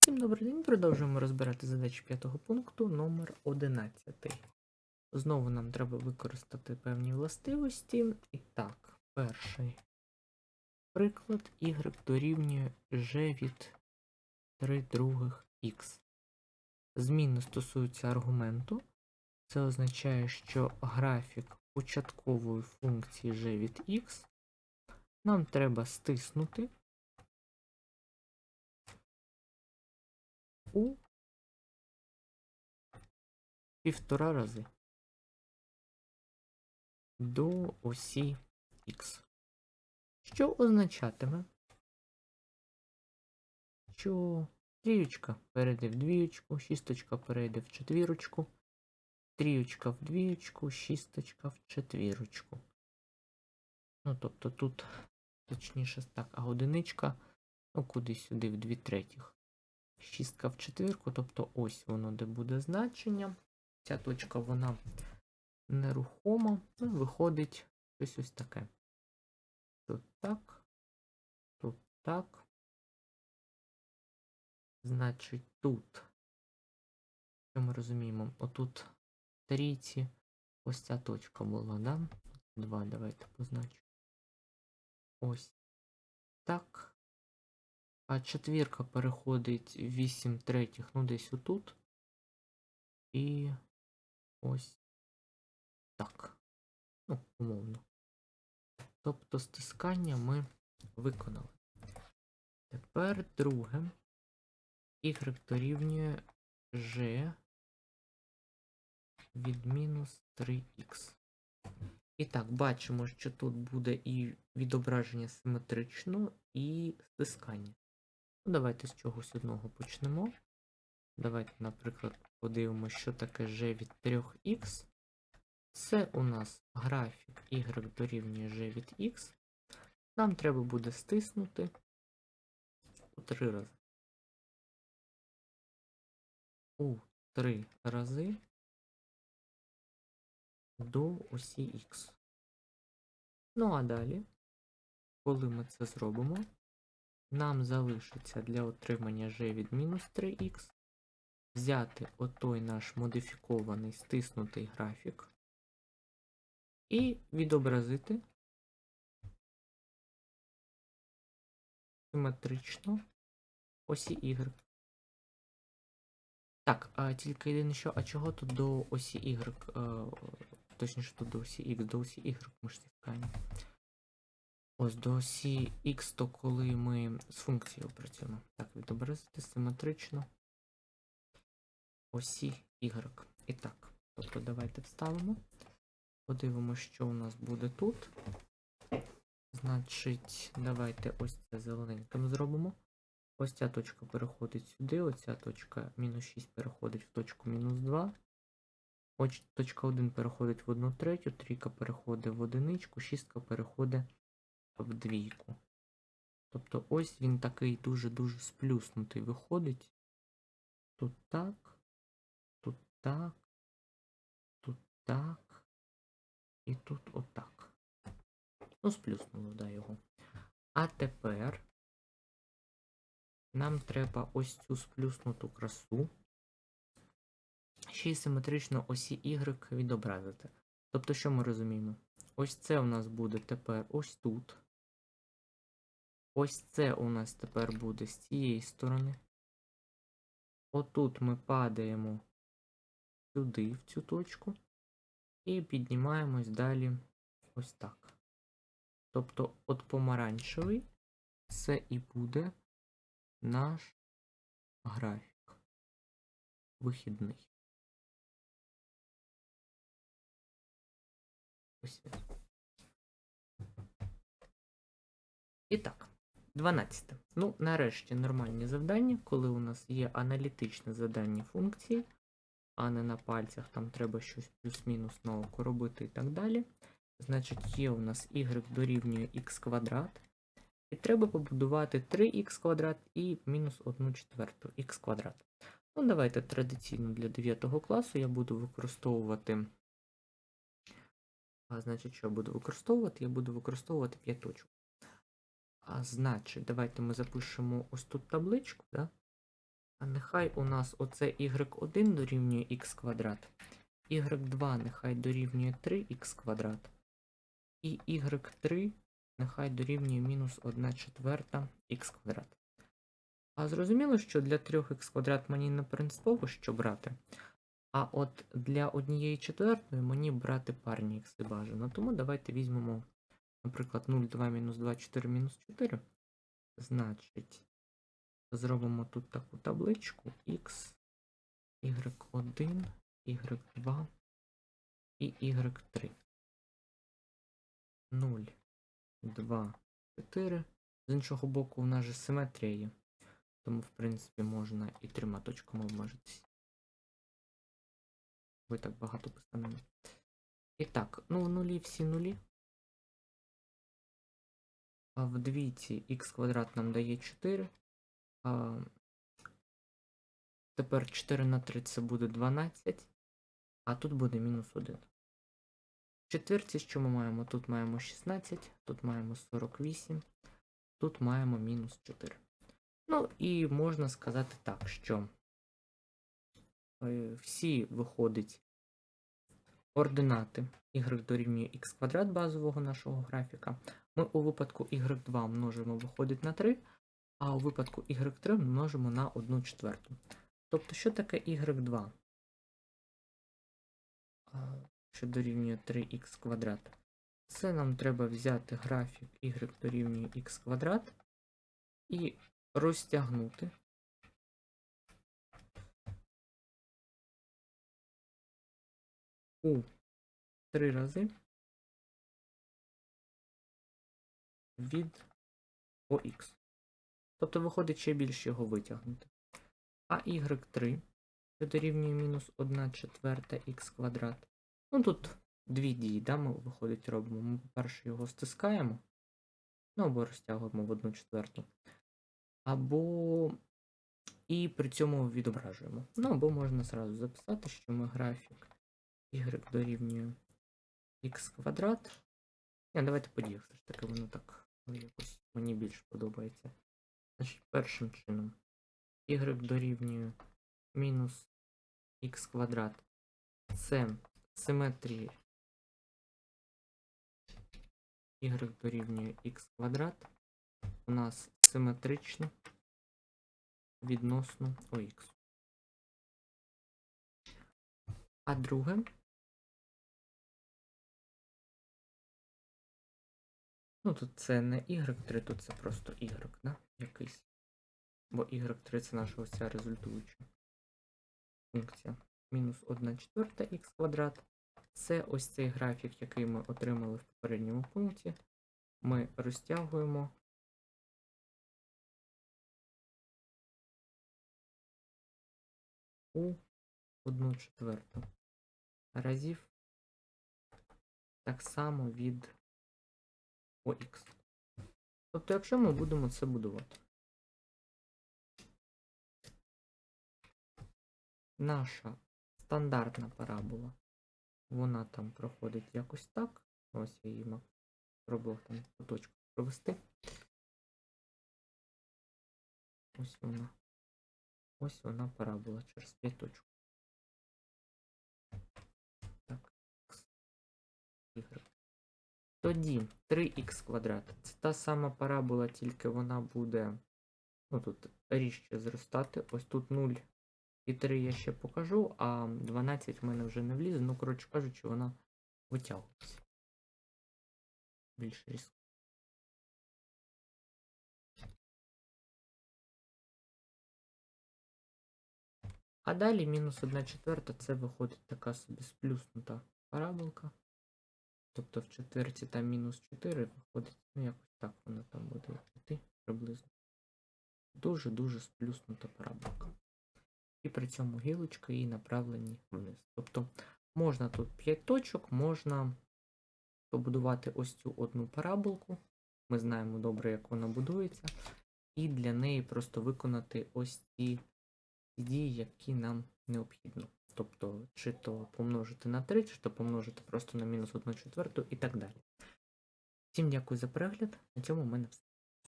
Всім добрий день. Продовжуємо розбирати задачі п'ятого пункту номер 11. Знову нам треба використати певні властивості. І так, перший приклад y дорівнює g від 3 других x. Зміни стосуються аргументу. Це означає, що графік початкової функції g від x нам треба стиснути у півтора рази до осі Х. Що означатиме, що трієчка перейде в двієчку, шісточка перейде в четвірочку, трієчка в двієчку, шісточка в четвірочку. Ну, тобто тут, точніше так, а одиничка, ну, кудись сюди в дві третіх шістка в четвірку, тобто ось воно де буде значення. Ця точка вона нерухома, ну, виходить щось ось таке. Тут так, тут так. Значить, тут, що ми розуміємо, отут в трійці ось ця точка була, да? Два, давайте позначу. Ось так. А четвірка переходить 8 третіх, ну десь отут. І ось так. Ну, умовно. Тобто стискання ми виконали. Тепер друге. Y дорівнює G від мінус 3х. І так, бачимо, що тут буде і відображення симетрично, і стискання. Ну, давайте з чогось одного почнемо. Давайте, наприклад, подивимося, що таке g від 3х. Це у нас графік y дорівнює g від x. Нам треба буде стиснути у три рази. У три рази до осі х. Ну а далі, коли ми це зробимо, нам залишиться для отримання g від мінус 3х взяти отой наш модифікований стиснутий графік і відобразити симетрично осі y. Так, а тільки єдине що, а чого тут до осі y, е, точніше тут до осі x, до осі y ми ж стискаємо. Ось до осі X, то коли ми з функцією працюємо. Так, відобразити симетрично осі Y. І так, тобто давайте вставимо. Подивимося, що у нас буде тут. Значить, давайте ось це зелененьким зробимо. Ось ця точка переходить сюди, оця точка мінус 6 переходить в точку мінус 2. Ось точка 1 переходить в 1 третю, трійка переходить в одиничку, шістка переходить в двійку. Тобто ось він такий дуже-дуже сплюснутий виходить. Тут так, тут так, тут так і тут отак. Ну, сплюснуло, да, його. А тепер нам треба ось цю сплюснуту красу ще й симетрично осі Y відобразити. Тобто, що ми розуміємо? Ось це у нас буде тепер ось тут. Ось це у нас тепер буде з цієї сторони. Отут ми падаємо сюди, в цю точку, і піднімаємось далі ось так. Тобто, от помаранчевий це і буде наш графік вихідний. Ось І так. 12. Ну, нарешті нормальні завдання, коли у нас є аналітичне задання функції, а не на пальцях, там треба щось плюс-мінус на робити і так далі. Значить, є у нас y дорівнює x квадрат. І треба побудувати 3х квадрат і мінус 1 четверту х квадрат. Ну, давайте традиційно для 9 класу я буду використовувати. А, значить, що я буду використовувати? Я буду використовувати п'яточку. А значить, давайте ми запишемо ось тут табличку, да? нехай у нас оце y1 дорівнює х квадрат, y2 нехай дорівнює 3х квадрат, і y3 нехай дорівнює мінус 1 четверта х квадрат. А зрозуміло, що для 3х квадрат мені не принципово що брати. А от для однієї четвертої мені брати парні ікси бажано. Тому давайте візьмемо, наприклад, 0, 2 мінус 2, 4 мінус 4. Значить, зробимо тут таку табличку x, y1, y2 і y3. 0, 2, 4. З іншого боку, у нас же симетрія є. Тому, в принципі, можна і трьома точками обмежитися. Ви так багато постановили. І так, ну в нулі всі нулі. А в двійці х квадрат нам дає 4. А, тепер 4 на 3 це буде 12. А тут буде мінус 1. В четвірці що ми маємо? Тут маємо 16, тут маємо 48, тут маємо мінус 4. Ну і можна сказати так, що е, всі виходить ординати y дорівнює x квадрат базового нашого графіка. Ми у випадку y2 множимо виходить на 3, а у випадку y3 множимо на 1 четверту. Тобто, що таке y2? А, Що дорівнює 3х квадрат. Це нам треба взяти графік y дорівнює x квадрат і розтягнути. У три рази від ОХ. Тобто виходить ще більше його витягнути. А y3 що дорівнює мінус 1 четверта х квадрат. Ну тут дві дії, да, ми виходить робимо. Ми, по-перше, його стискаємо, ну або розтягуємо в 1 четверту. Або і при цьому відображуємо. Ну, або можна зразу записати, що ми графік y дорівнює х квадрат. Ні, давайте по все ж таки воно так ну, якось мені більше подобається. Значить, першим чином y дорівнює мінус х квадрат. Це симетрії y дорівнює х квадрат. У нас симетрично відносно ОХ. А друге. Ну, тут це не y3, тут це просто y, да? Якийсь. Бо y3 це наша ось ця результуюча функція. Мінус 1 четверта х квадрат. Це ось цей графік, який ми отримали в попередньому пункті. Ми розтягуємо. У 1 четверту разів так само від ОХ. Тобто, якщо ми будемо це будувати, наша стандартна парабола, вона там проходить якось так. Ось я її пробував там по точку провести. Ось вона. Ось вона парабола через 5 точок. Так. Y. Тоді 3х квадрат. Це та сама парабола, тільки вона буде. Ну тут ріжче зростати. Ось тут 0 і 3 я ще покажу, а 12 в мене вже не влізе. Ну, коротше кажучи, вона витягується. Більш різко. А далі мінус 1 четверта це виходить така собі сплюснута параболка. Тобто в четверті там мінус 4 виходить, ну якось так воно там буде йти приблизно. Дуже-дуже сплюснута параболка. І при цьому гілочка її направлені вниз. Тобто можна тут 5 точок, можна побудувати ось цю одну параболку. Ми знаємо добре, як вона будується. І для неї просто виконати ось ці дії, які нам необхідно. Тобто, чи то помножити на 3, чи то помножити просто на мінус 1 четверту і так далі. Всім дякую за перегляд. На цьому в мене все.